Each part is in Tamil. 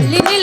Lili.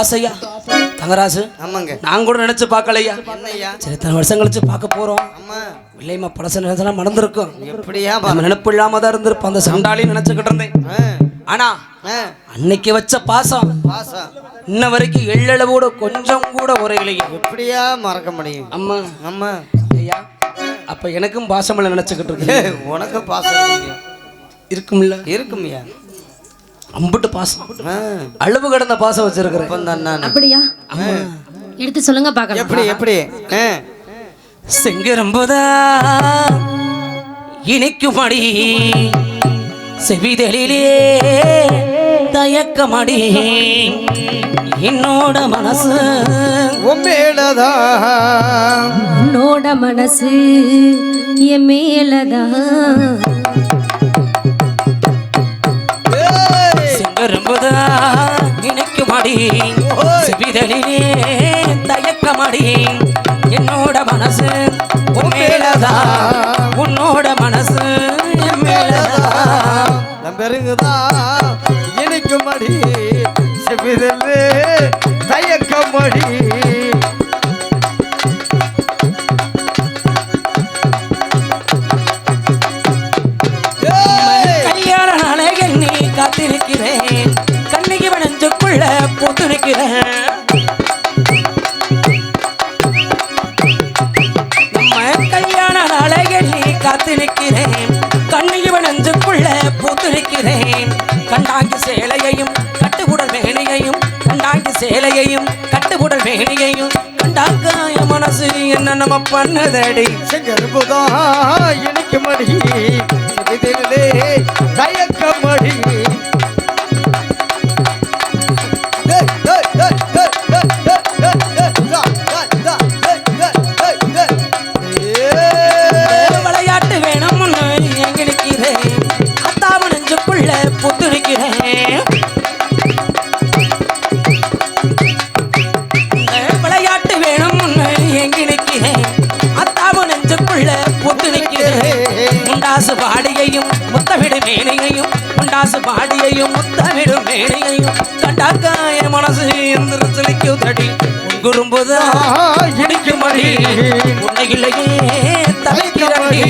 ஆசையா? தங்கராசு ஆமாங்க. நான் கூட நினைச்சு பார்க்கலையா? சரி இத்தனை வருஷம் கழிச்சு பார்க்க போறோம். அம்மா இல்லையம்மா பழச நினைச்சலாம் மறந்துருக்கும். எப்படியா நம்ம நினைப்பு இல்லாம தான் இருந்திருப்போம். அந்த சண்டாலையும் நினைச்சுக்கிட்டு இருந்தேன். ஆனா அன்னைக்கு வச்ச பாசம் பாசம். இன்ன வரைக்கும் எள்ளளவோட கொஞ்சம் கூட உரையிலையே எப்படியா மறக்க முடியும்? அம்மா. அம்மா ஐயா அப்ப எனக்கும் பாசம் நினைச்சுக்கிட்டு இருக்கு ஏய், உனக்கு பாசம். இருக்கும்ல? இருக்கும்யா. அம்புட்டு பாசம். ஆ, அளவு கடந்த பாசம் வச்சிருக்கிறேன். அப்படியா? எடுத்து சொல்லுங்க பார்க்கலாம். எப்படி எப்படி? ஆ, செங்கரம்புதா இனிக்குமடி. செவிதலிலே தயக்கமடி. என்னோட மனசு உன் மேலதான் உன்னோட மனசு என் மேலதான் போத நினைக்குமாடி சிவிதலிலே தயக்கமாடி. என்னோட மனசு மேலதா. உன்னோட மனசு மேலதா. பெருங்குதா இணைக்குமடி சிவிதலே தயக்கமடி. நம்ம பண்ணதடி. செங்கருபுதா எனக்கு மடி செவிதல்லே தயக்க மடி முண்டாசு பாடியையும் முத்தமிடு மேனையையும் முண்டாசு பாடியையும் முத்தமிடு மேனையையும். கண்டாக்காய மனசு எந்திரச்சலிக்கு தடி குறும்புதான் இடிக்கும் அடி உன்னையிலேயே தலைக்கிறடி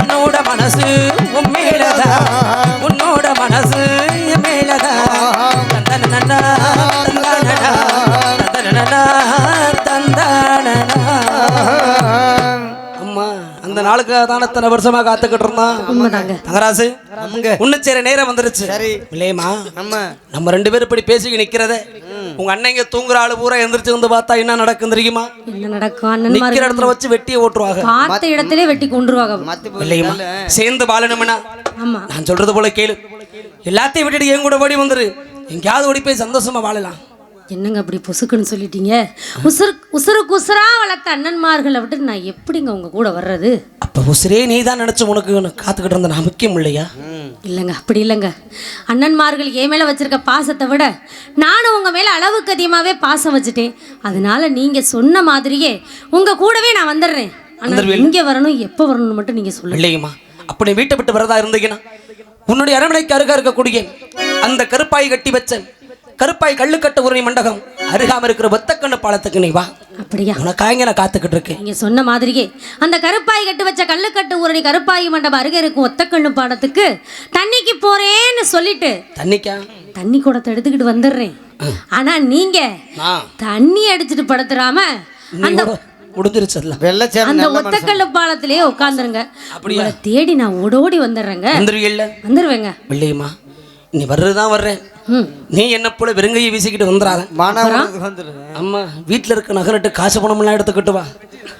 என்னோட மனசு உன் நாளுக்கு தானே இத்தனை வருஷமா காத்துக்கிட்டு இருந்தான்? உண்மைதாங்க. தங்கராசு நமங்க உன்னு சேர நேரம் வந்துருச்சு. சரி. இல்லையம்மா நம்ம. நம்ம ரெண்டு பேரும் இப்படி பேசி நிக்கிறத. உங்க அண்ணன் இங்க தூங்குற ஆளு பூரா எந்திரிச்சு வந்து பார்த்தா என்ன நடக்கும்? தெரியுமா நிக்கிற இடத்துல வச்சு வெட்டியை ஓட்டுருவாங்க. பார்த்த இடத்திலே வெட்டி கொண்டுருவாங்க மத்தி இல்லையம்மா சேர்ந்து வாழணும்னா. ஆமா. நான் சொல்றது போல கேளு. எல்லாத்தையும் விட்டுட்டு என் கூட ஓடி வந்துரு. எங்கேயாவது ஓடி போய் சந்தோஷமா வாழலாம். என்னங்க அப்படி பொசுக்குன்னு சொல்லிட்டீங்க? உசுறு உசுருக்கு உசுரா வளர்த்த அண்ணன்மார்களை விட்டு நான் எப்படிங்க உங்க கூட வர்றது? உசிரே நீ தான் நினைச்சு உனக்கு நான் காத்துக்கிட்டு இருந்த நான் முக்கியம் இல்லையா? இல்லைங்க அப்படி இல்லைங்க. அண்ணன்மார்கள் என் மேலே வச்சிருக்க பாசத்தை விட நானும் உங்கள் மேலே அளவுக்கு அதிகமாகவே பாசம் வச்சுட்டேன். அதனால நீங்கள் சொன்ன மாதிரியே உங்கள் கூடவே நான் வந்துடுறேன். ஆனால் எங்கே வரணும் எப்போ வரணும்னு மட்டும் நீங்கள் சொல்லுங்க. இல்லையுமா அப்படி வீட்டை விட்டு வரதா இருந்தீங்கன்னா உன்னுடைய அரண்மனைக்கு அருகா இருக்கக்கூடிய அந்த கருப்பாய் கட்டி வச்ச கருப்பாய் கல்லுக்கட்டு உரணி மண்டகம். அருகாம இருக்கிற ஒத்தக்கண்ணு பாலத்துக்கு நீ வா. அப்படியா? உனக்காக நான் காத்துக்கிட்டு இருக்கேன் நீங்க சொன்ன மாதிரியே அந்த கருப்பாய் கட்டு வச்ச கல்லுக்கட்டு ஊரணி கருப்பாய் மண்டபம் அருகே இருக்கும் ஒத்தக்கண்ணு பாடத்துக்கு தண்ணிக்கு போறேன்னு சொல்லிட்டு தண்ணிக்கா? தண்ணி குடத்தை எடுத்துக்கிட்டு வந்துடுறேன். ஆனா நீங்க தண்ணி அடிச்சிட்டு படுத்துறாம அந்த முடிஞ்சிருச்சல்ல வெள்ளச்சேரம் அந்த ஒத்தக்கல்லு பாலத்திலேயே உட்காந்துருங்க உங்களை தேடி நான் ஓடோடி வந்துடுறேங்க. வந்துருவேங்க. இல்லையுமா நீ வர்றதுதான் வர்றேன். நீ என்ன போல வெறுங்கையை வீசிக்கிட்டு வந்துடாத அம்மா வீட்டில் இருக்க நகரட்டு காசு பணமெல்லாம் எடுத்துக்கிட்டு வா.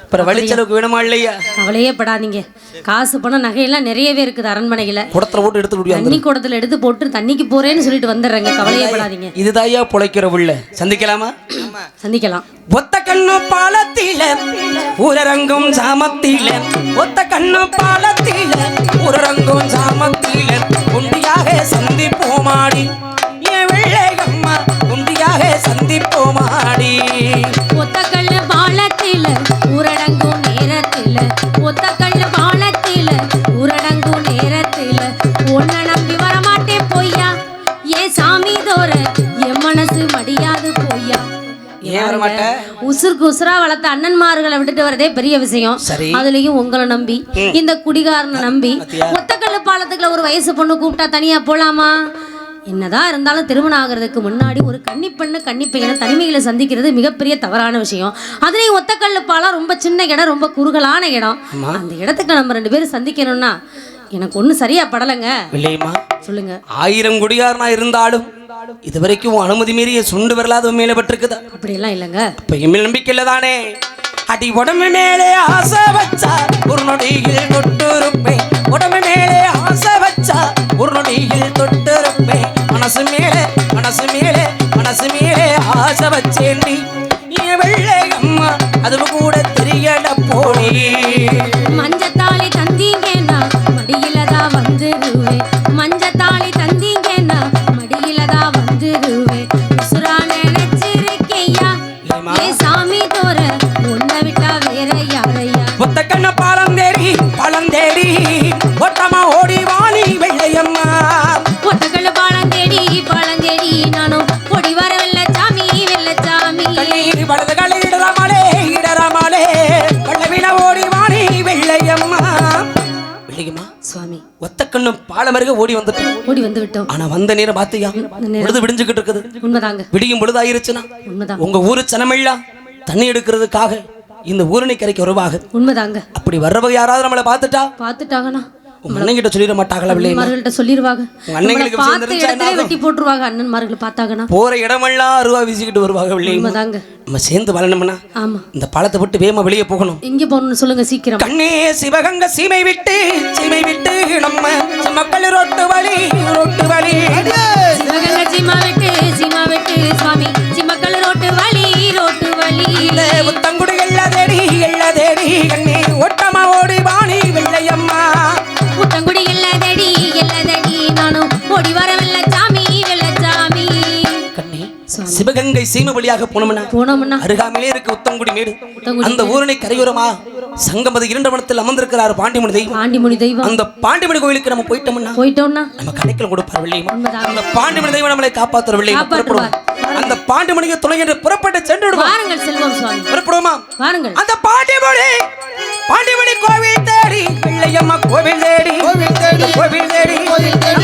அப்புறம் வழிச்செலவுக்கு வேணுமா இல்லையா? கவலையே படாதீங்க. காசு பணம் நகையெல்லாம் நிறையவே இருக்குது அரண்மனையில. குடத்துல போட்டு எடுத்து முடியாது தண்ணி குடத்துல எடுத்து போட்டு தண்ணிக்கு போறேன்னு சொல்லிட்டு வந்துடுறேங்க. கவலையே படாதீங்க. இதுதாயா பொழைக்கிற உள்ள? சந்திக்கலாமா? சந்திக்கலாம். ஒத்த கண்ணு பாலத்தில ஊரரங்கும் சாமத்தில. ஒத்த கண்ணு பாலத்தில ஊரரங்கும் சாமத்தில. உண்டியாக சந்திப்போமாடி. சாமி தோற. என் மனசு மடியாது பொய்யா. உசுருக்கு உசுரா வளர்த்த அண்ணன்மார்களை விட்டுட்டு வரதே பெரிய விஷயம். அதுலயும் உங்களை நம்பி இந்த குடிகாரனை நம்பி ஒத்தக்கல்லு பாலத்துக்குள்ள ஒரு வயசு பொண்ணு கூப்பிட்டா தனியா போலாமா? என்னதான் இருந்தாலும் திருமணம் ஆகிறதுக்கு முன்னாடி ஒரு கன்னி பெண்ணு கன்னி பையனை தனிமைகளை சந்திக்கிறது மிகப்பெரிய தவறான விஷயம். அதுலேயும் ஒத்தக்கல்லு பாலம் ரொம்ப சின்ன இடம் ரொம்ப குறுகலான இடம். அந்த இடத்துக்கு நம்ம ரெண்டு பேரும் சந்திக்கணும்னா எனக்கு ஒன்றும் சரியா படலைங்க. சொல்லுங்க. ஆயிரம் குடிகாரனா இருந்தாலும் இது வரைக்கும் உன் அனுமதி மீறி என் சுண்டு வரலாத மேல பட்டிருக்குதா? அப்படியெல்லாம் இல்லைங்க. இப்ப எம்மில் நம்பிக்கை இல்லதானே? அடி உடம்பு மேலே ஆசை வச்சா ஒரு நொடியில் தொட்டிருப்பேன். உடம்பு மேலே ஆசை வச்சா ஒரு நொடியில் தொட்டிருப்பேன். மனசு மேலே மனசு மேலே மனசு மேலே ஆசை வச்சேண்டி என் சுவாமி ஒத்த கண்ணு பாலமருக ஓடி வந்துட்டோம். ஓடி வந்து விட்டோம் ஆனா வந்த நேரம் பாத்தியா? பொழுது விடிஞ்சுக்கிட்டு இருக்குது. உண்மைதாங்க. விடியும் பொழுதாயிருச்சுன்னா? உண்மைதான் உங்க ஊரு சனமெல்லாம் தண்ணி எடுக்கிறதுக்காக இந்த ஊரணி கரைக்கு வருவாங்க. உண்மைதாங்க. அப்படி வர்றவங்க யாராவது நம்மளை பார்த்துட்டா? பார்த்துட்டாங்கன்னா உங்க அண்ணன் கிட்ட சொல்லிட மாட்டாங்களா அண்ணன்மார்கள்ட்ட சொல்லிடுவாங்க விஷயம் பார்த்த இடத்துல வெட்டி போட்டுருவாங்க அண்ணன்மார்கள் பார்த்தாங்கன்னா. போற இடமெல்லாம் அருவா வீசிக்கிட்டு வருவாங்க வெள்ளையம்மா உண்மைதாங்க. நம்ம சேர்ந்து வளரணும்னா ஆமா. இந்த பாலத்தை விட்டு வேகமா வெளியே போகணும். எங்க போகணும்னு சொல்லுங்க சீக்கிரம். கண்ணே சிவகங்க சீமை விட்டு சீமை விட்டு நம்ம மக்கள் ரொட்டு வழி ரொட்டு வழி. சிவகங்கை சீமா வெட்டு சீமா வெட்டு சுவாமி. சிம்மக்கல் ரோட்டு வழி ரோட்டு வழி. சிவகங்கை சீமை வழியாக போனோம்னா போனோம்னா அருகாமையிலே இருக்கு உத்தங்குடி மேடு. அந்த ஊரணி கரையோரமா சங்கமது இரண்டு மணத்தில் அமர்ந்திருக்கிறார் பாண்டிமணி தெய்வம். பாண்டிமுனி தெய்வம். அந்த பாண்டிமணி கோயிலுக்கு நம்ம போயிட்டோம்னா போயிட்டோம்னா நம்ம கடைக்கல கொடுப்பார் அந்த பாண்டிமணி தெய்வம் நம்மளை. புறப்படுவோம் அந்த பாண்டிமணிக்கு துணை என்று புறப்பட்டு சென்று விடுவோம். வாருங்கள் செல்வம் சுவாமி. புறப்படுவோமா? வாருங்கள். அந்த பாண்டிமணி பாண்டிமணி கோவில் தேடி வெள்ளையம்மா கோவில் தேடி கோவில் தேடி, கோவில் தேடி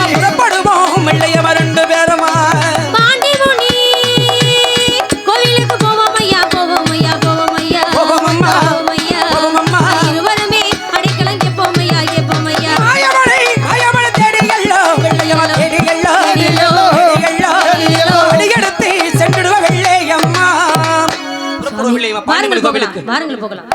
கோவிலுக்கு வாருங்கள் போகலாம்.